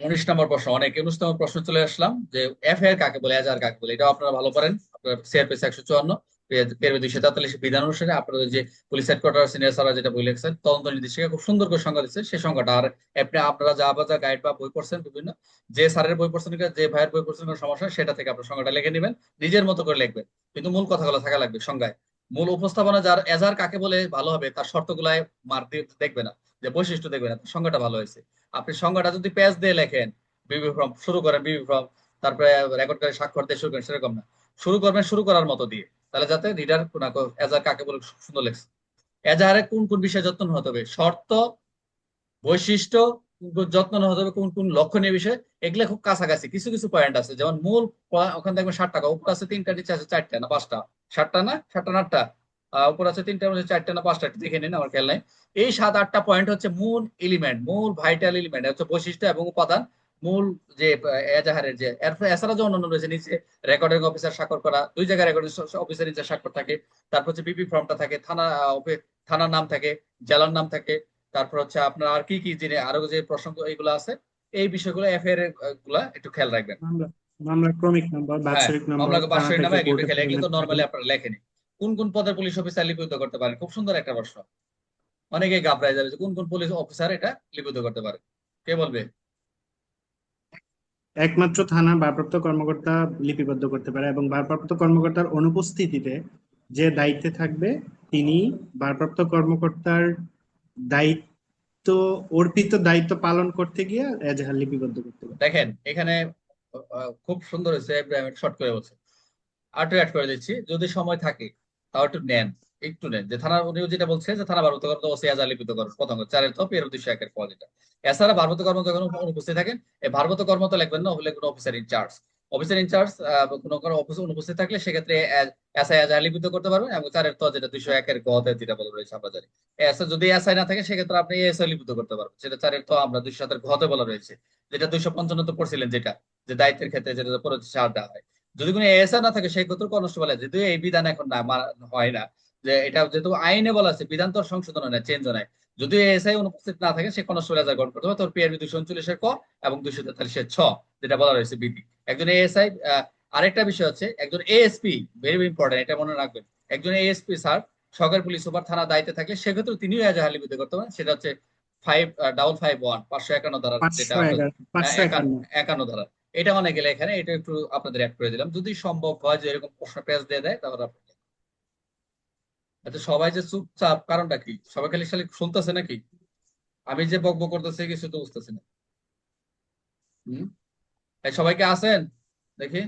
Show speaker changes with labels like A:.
A: উনিশ নম্বর প্রশ্ন, অনেক উনিশ নম্বর প্রশ্ন চলে আসলাম যে এফআইআর কাকে বলে এজাহার কাকে বলে, এটাও আপনারা ভালো পারেন। আপনার সিআরপিসি একশো চুয়ান্ন দুইশো তেতাল্লিশ বিধান অনুসারে আপনাদের যে পুলিশ হেডকোয়ার্টার সিনিয়র স্যাররা যেটা বলে লিখছেন, তদন্ত নির্দেশিকা, খুব সুন্দর করে সংজ্ঞা দিচ্ছে সেই সংজ্ঞাটা। আর আপনি আপনারা যা বা যা গাইড বা বই পড়ছেন বিভিন্ন, যে স্যারের বই পড়ছেন যে ভাইয়ের বই পড়ছেন সমস্যা, সেটা থেকে আপনার সংজ্ঞাটা লিখে নেবেন, নিজের মতো করে লিখবেন। কিন্তু মূল কথাগুলো থাকা লাগবে সংজ্ঞায়। মূল উপস্থাপনা যার এজাহার কাকে বলে, ভালো হবে, তার শর্তগুলায় মার দেখবে না। যে বৈশিষ্ট্য দেখবে না তার সংজ্ঞাটা ভালো হয়েছে। আপনি সংজ্ঞাটা যদি পেজ দিয়ে লেখেন বিবি ফর্ম শুরু করেন বিবি ফর্ম তারপরে রেকর্ড করে স্বাক্ষর দিয়ে শুরু করেন, সেরকম না। শুরু করবেন, শুরু করার মতো দিয়ে। তাহলে যাতে রিডার কোন এজাহার কাকে বলে সুন্দর লেখছে। এজাহারে কোন কোন বিষয়ে যত্ন হতে হবে? শর্ত, বৈশিষ্ট্য যত্ন নেওয়া হবে, কোন কোন লক্ষণীয় বিষয়, এগুলো খুব কাছাকাছি। কিছু কিছু পয়েন্ট আছে। যেমন মূল, ওখানে দেখবেন ষাট টাকা উপর আছে তিনটা, নিচে আছে চারটা, না পাঁচটা? ষাটটা না? ষাটটা না আটটা? উপর আছে তিনটা নিচে চারটা না পাঁচটা দেখে নিন আমার খেয়াল নাই। এই সাত আটটা পয়েন্ট হচ্ছে মূল এলিমেন্ট মূল ভাইটাল এলিমেন্ট হচ্ছে বৈশিষ্ট্য এবং উপাদান। মূল যে এজাহারের যে এছাড়া যে অন্যান্য রয়েছে নিচে রেকর্ডিং অফিসার স্বাক্ষর করা দুই জায়গায় রেকর্ডিং অফিসার নিচে স্বাক্ষর থাকে। তারপর হচ্ছে বিপি ফর্মটা থাকে থানা থানার নাম থাকে জেলার নাম থাকে। তারপর হচ্ছে আপনার আর কি কি জিনিস আরও যে প্রসঙ্গ এইগুলো আছে এই বিষয়গুলো এফআইআরগুলা একটু খেয়াল রাখবেন।
B: মামলা ক্রমিক নম্বর বাৎসরিক নম্বর
A: মামলা বার্ষিক নামে
B: থেকে
A: এগুলো
B: কোর্টে
A: খেলে এগুলো তো নর্মালি আপনারা লেখেনি কোন কোন পদের পুলিশ অফিসার লিপিবদ্ধ করতে পারে? খুব সুন্দর একটা প্রশ্ন। অনেকে ঘাবড়ায় যাবে কোন কোন পুলিশ অফিসার এটা লিপিবদ্ধ করতে পারে? কে বলবে?
B: একমাত্র থানা ভারপ্রাপ্ত কর্মকর্তা লিপিবদ্ধ করতে পারে এবং ভারপ্রাপ্ত কর্মকর্তার অনুপস্থিতিতে যে দায়িত্বে থাকবে তিনি ভারপ্রাপ্ত কর্মকর্তার দায়িত্ব অর্পিত দায়িত্ব পালন করতে গিয়ে এজাহার লিপিবদ্ধ করতে পারে।
A: দেখেন এখানে খুব সুন্দর হয়েছে শর্ট করে বলছে। একটু অ্যাড করে দিচ্ছি যদি সময় থাকে তাও একটু নেন একটু নেন। যে থানা যেটা বলছে যে থানা ভারপ্রাপ্ত কর্মকর্তা ওসি আজার লিপিত করো প্রথম চারের এর একের এছাড়া ভারপ্রাপ্ত কর্মকর্তা যখন অনুপস্থিত থাকেন এই ভারপ্রাপ্ত কর্মকর্তা লিখবেন না, হলে অফিসার ইনচার্জ অফিসার ইনচার্জ কোনো কোনো অনুপস্থিত থাকলে সেক্ষেত্রে এসআই আজার লিপিত করতে পারবেন এবং চারের তো যেটা দুইশো একের গতে যেটা বলা রয়েছে আমরা যদি এসআই না থাকে সেক্ষেত্রে আপনি এসআই লিপিত করতে পারবেন। সেটা চারের তো আমরা দুইশো সাতের ঘতে বলা রয়েছে। যেটা দুইশো পঞ্চান্ন তো পড়ছিলেন যেটা, যে দায়িত্বের ক্ষেত্রে যেটা পরে ছাড় দেওয়া হয়। যদি কোনো এসআই না থাকে সেই ক্ষেত্রে কনস্টেবল যেহেতু এই বিধান এখন না হয় না যে এটা যেহেতু আইনে বলা আছে বিধান তো সংশোধন হয় না চেঞ্জ হয়। যদি এসআই অনুপস্থিত না থাকে সে কনস্টেবল এজাহার গ্রহণ করতে হবে। তোর পিআরবি দুশো উনচল্লিশের ক এবং দুশো তেতাল্লিশের ছ যেটা বলা রয়েছে বিধি একজন এএসআই আরেকটা বিষয় হচ্ছে একজন এএসপি ভেরি ইম্পর্টেন্ট এটা মনে রাখবেন একজন এএসপি স্যার সরকারি পুলিশ সুপার থানা দায়িত্বে থাকলে সেক্ষেত্রে তিনিও এজাহার লিপিত করতে পারেন সেটা হচ্ছে ফাইভ ডাবল ফাইভ ওয়ান পাঁচশো একান্ন ধারা যেটা
B: একান্ন।
A: একান্ন ধারা এটা মানে গেলে এখানে এটা একটু আপনাদের অ্যাড করে দিলাম। যদি সম্ভব হয় যে এরকম প্রশ্ন পেজ দিয়ে দেয়, তাহলে আপনি আচ্ছা সবাই যে চুপচাপ, কারণটা কি? সবাই খালি খালি শুনতেছে নাকি? আমি যে বকব করতেছি, কিছু তো বুঝতেছি না। হম? সবাইকে আছেন? দেখি।